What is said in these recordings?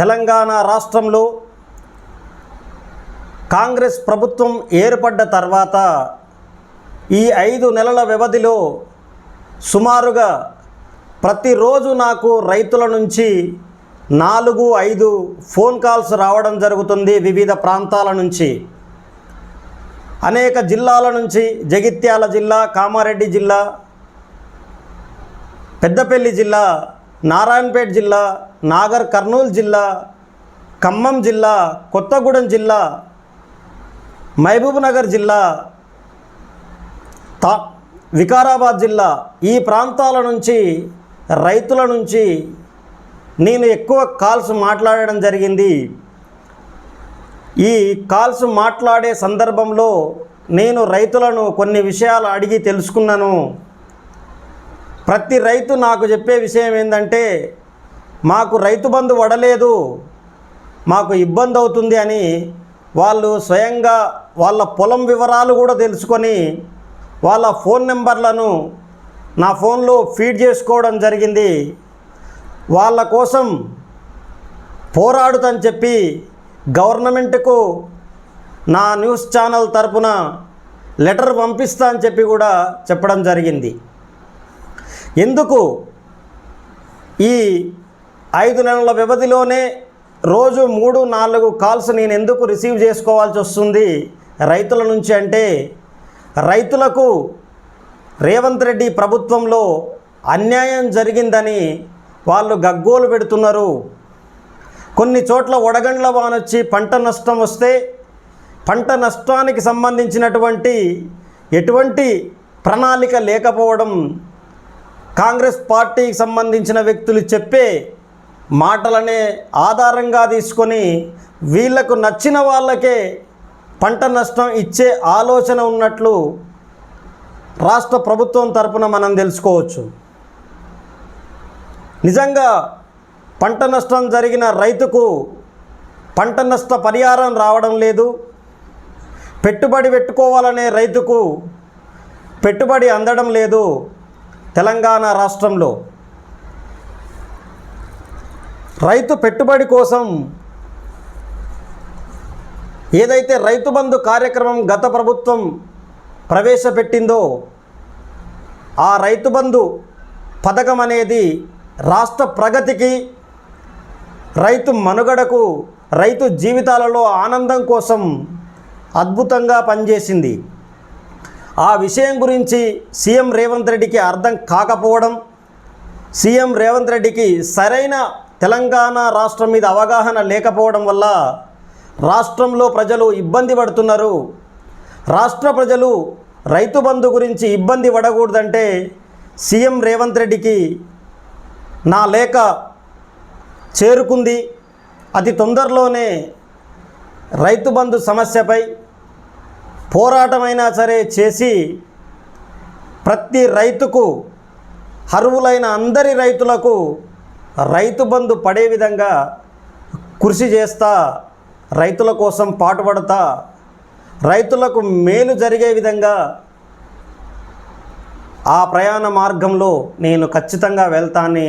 తెలంగాణ రాష్ట్రంలో కాంగ్రెస్ ప్రభుత్వం ఏర్పడ్డ తర్వాత ఈ ఐదు నెలల వ్యవధిలో సుమారుగా ప్రతిరోజు నాకు రైతుల నుంచి నాలుగు ఐదు ఫోన్ కాల్స్ రావడం జరుగుతుంది వివిధ ప్రాంతాల నుంచి. అనేక జిల్లాల నుంచి జగిత్యాల జిల్లా కామారెడ్డి జిల్లా పెద్దపల్లి జిల్లా నారాయణపేట జిల్లా నాగర్ కర్నూలు జిల్లా ఖమ్మం జిల్లా కొత్తగూడెం జిల్లా మహబూబ్నగర్ జిల్లా తా వికారాబాద్ జిల్లా. ఈ ప్రాంతాల నుంచి రైతుల నుంచి నేను ఎక్కువ కాల్స్ మాట్లాడడం జరిగింది. ఈ కాల్స్ మాట్లాడే సందర్భంలో నేను రైతులను కొన్ని విషయాలు అడిగి తెలుసుకున్నాను. ప్రతి రైతు నాకు చెప్పే విషయం ఏంటంటే మాకు రైతు బంధు వడలేదు మాకు ఇబ్బంది అవుతుంది అని వాళ్ళు స్వయంగా వాళ్ళ పొలం వివరాలు కూడా తెలుసుకొని వాళ్ళ ఫోన్ నెంబర్లను నా ఫోన్లో ఫీడ్ చేసుకోవడం జరిగింది. వాళ్ళ కోసం పోరాడుతని చెప్పి గవర్నమెంట్కు నా న్యూస్ ఛానల్ తరపున లెటర్ పంపిస్తా అని చెప్పి కూడా చెప్పడం జరిగింది. ఎందుకు ఈ ఐదు నెలల వ్యవధిలోనే రోజు మూడు నాలుగు కాల్స్ నేను ఎందుకు రిసీవ్ చేసుకోవాల్సి వస్తుంది? రైతుల నుంచి అంటే రైతులకు రేవంత్ రెడ్డి ప్రభుత్వంలో అన్యాయం జరిగిందని వాళ్ళు గగ్గోలు పెడుతున్నారు. కొన్ని చోట్ల వడగండ్ల వానొచ్చి పంట నష్టం వస్తే పంట నష్టానికి సంబంధించినటువంటి ఎటువంటి ప్రణాళిక లేకపోవడం కాంగ్రెస్ పార్టీకి సంబంధించిన వ్యక్తులు చెప్పే మాటలనే ఆధారంగా తీసుకొని వీళ్ళకు నచ్చిన వాళ్ళకే పంట నష్టం ఇచ్చే ఆలోచన ఉన్నట్లు రాష్ట్ర ప్రభుత్వం తరపున మనం తెలుసుకోవచ్చు. నిజంగా పంట నష్టం జరిగిన రైతుకు పంట నష్ట పరిహారం రావడం లేదు. పెట్టుబడి పెట్టుకోవాలనే రైతుకు పెట్టుబడి అందడం లేదు. తెలంగాణ రాష్ట్రంలో రైతు పెట్టుబడి కోసం ఏదైతే రైతు బంధు కార్యక్రమం గత ప్రభుత్వం ప్రవేశపెట్టిందో ఆ రైతు బంధు పథకం అనేది రాష్ట్ర ప్రగతికి రైతు మనుగడకు రైతు జీవితాలలో ఆనందం కోసం అద్భుతంగా పనిచేసింది. ఆ విషయం గురించి సీఎం రేవంత్ రెడ్డికి అర్థం కాకపోవడం సీఎం రేవంత్ రెడ్డికి సరైన తెలంగాణ రాష్ట్రం మీద అవగాహన లేకపోవడం వల్ల రాష్ట్రంలో ప్రజలు ఇబ్బంది పడుతున్నారు. రాష్ట్ర ప్రజలు రైతు బంధు గురించి ఇబ్బంది పడకూడదంటే సీఎం రేవంత్ రెడ్డికి నా లేఖ చేరుకుంది. అతి తొందరలోనే రైతు బంధు సమస్యపై పోరాటమైనా సరే చేసి ప్రతి రైతుకు అర్హులైన అందరి రైతులకు రైతు బంధు పడే విధంగా కృషి చేస్తా రైతుల కోసం పాటుపడతా రైతులకు మేలు జరిగే విధంగా ఆ ప్రయాణ మార్గంలో నేను ఖచ్చితంగా వెళ్తానని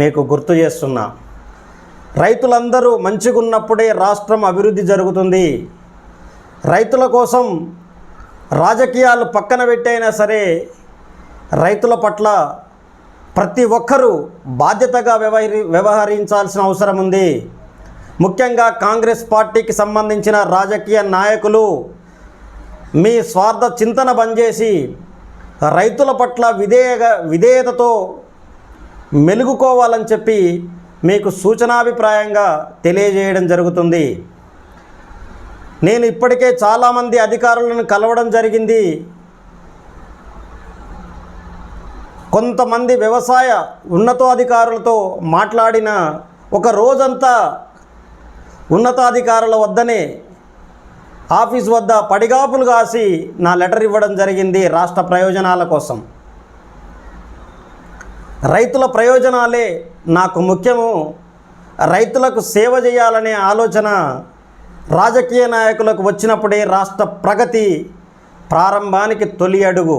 మీకు గుర్తు చేస్తున్నా. రైతులందరూ మంచిగున్నప్పుడే రాష్ట్రం అభివృద్ధి జరుగుతుంది. రైతుల కోసం రాజకీయాలు పక్కన పెట్టైనా సరే రైతుల పట్ల ప్రతి ఒక్కరూ బాధ్యతగా వ్యవహరి వ్యవహరించాల్సిన అవసరం ఉంది. ముఖ్యంగా కాంగ్రెస్ పార్టీకి సంబంధించిన రాజకీయ నాయకులు మీ స్వార్థ చింతన బంద్ చేసి రైతుల పట్ల విధేయగా విధేయతతో మెలుగుకోవాలని చెప్పి మీకు సూచనాభిప్రాయంగా తెలియజేయడం జరుగుతుంది. నేను ఇప్పటికే చాలామంది అధికారులను కలవడం జరిగింది. కొంతమంది వ్యవసాయ ఉన్నతాధికారులతో మాట్లాడిన ఒక రోజంతా ఉన్నతాధికారుల వద్దనే ఆఫీస్ వద్ద పడిగాపులు కాసి నా లెటర్ ఇవ్వడం జరిగింది రాష్ట్ర ప్రయోజనాల కోసం. రైతుల ప్రయోజనాలే నాకు ముఖ్యము. రైతులకు సేవ చేయాలనే ఆలోచన రాజకీయ నాయకులకు వచ్చినప్పుడే రాష్ట్ర ప్రగతి ప్రారంభానికి తొలి అడుగు.